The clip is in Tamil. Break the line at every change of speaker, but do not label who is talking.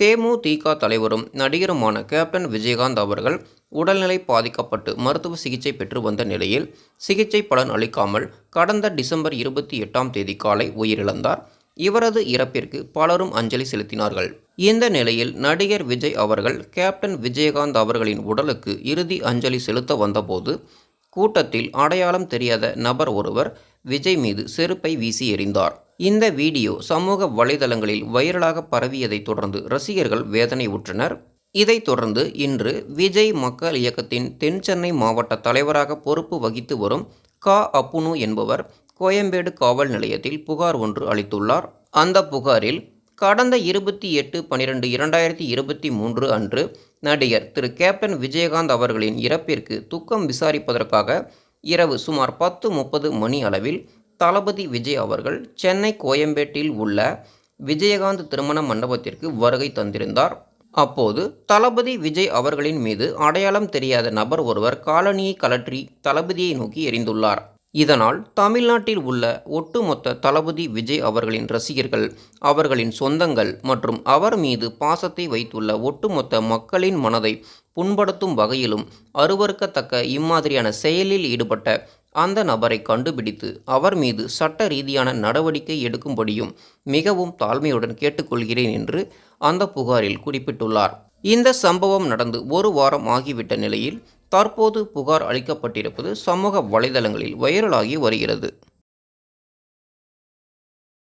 தேமுதிக தலைவரும் நடிகருமான கேப்டன் விஜயகாந்த் அவர்கள் உடல்நிலை பாதிக்கப்பட்டு மருத்துவ சிகிச்சை பெற்று வந்த நிலையில் சிகிச்சை பலன் அளிக்காமல் கடந்த டிசம்பர் இருபத்தி எட்டாம் தேதி காலை உயிரிழந்தார். இவரது இறப்பிற்கு பலரும் அஞ்சலி செலுத்தினார்கள். இந்த நிலையில் நடிகர் விஜய் அவர்கள் கேப்டன் விஜயகாந்த் அவர்களின் உடலுக்கு இறுதி அஞ்சலி செலுத்த வந்தபோது கூட்டத்தில் அடையாளம் தெரியாத நபர் ஒருவர் விஜய் மீது செருப்பை வீசி எறிந்தார். இந்த வீடியோ சமூக வலைதளங்களில் வைரலாக பரவியதைத் தொடர்ந்து ரசிகர்கள் வேதனை உற்றனர் இதைத் தொடர்ந்து இன்று விஜய் மக்கள் இயக்கத்தின் தென் சென்னை மாவட்ட தலைவராக பொறுப்பு வகித்து வரும் கா. அப்புனு என்பவர் கோயம்பேடு காவல் நிலையத்தில் புகார் ஒன்று அளித்துள்ளார். அந்த புகாரில் கடந்த இருபத்தி எட்டு பனிரெண்டு இரண்டாயிரத்தி இருபத்தி மூன்று அன்று நடிகர் திரு. கேப்டன் விஜயகாந்த் அவர்களின் இறப்பிற்கு துக்கம் விசாரிப்பதற்காக இரவு சுமார் பத்து முப்பது மணி அளவில் தளபதி விஜய் அவர்கள் சென்னை கோயம்பேட்டில் உள்ள விஜயகாந்த் திருமண மண்டபத்திற்கு வருகை தந்திருந்தார். அப்போது தளபதி விஜய் அவர்களின் மீது அடையாளம் தெரியாத நபர் ஒருவர் காலனியை கலற்றி தளபதியை நோக்கி எறிந்துள்ளார். இதனால் தமிழ்நாட்டில் உள்ள ஒட்டுமொத்த தளபதி விஜய் அவர்களின் ரசிகர்கள் அவர்களின் சொந்தங்கள் மற்றும் அவர் மீது பாசத்தை வைத்துள்ள ஒட்டுமொத்த மக்களின் மனதை புண்படுத்தும் வகையிலும் அருவறுக்கத்தக்க இம்மாதிரியான செயலில் ஈடுபட்ட அந்த நபரை கண்டுபிடித்து அவர் மீது சட்ட ரீதியான நடவடிக்கை எடுக்கும்படியும் மிகவும் தாழ்மையுடன் கேட்டுக்கொள்கிறேன் என்று அந்த புகாரில் குறிப்பிட்டுள்ளார். இந்த சம்பவம் நடந்து ஒரு வாரம் ஆகிவிட்ட நிலையில் தற்போது புகார் அளிக்கப்பட்டிருப்பது சமூக வலைதளங்களில் வைரலாகி வருகிறது.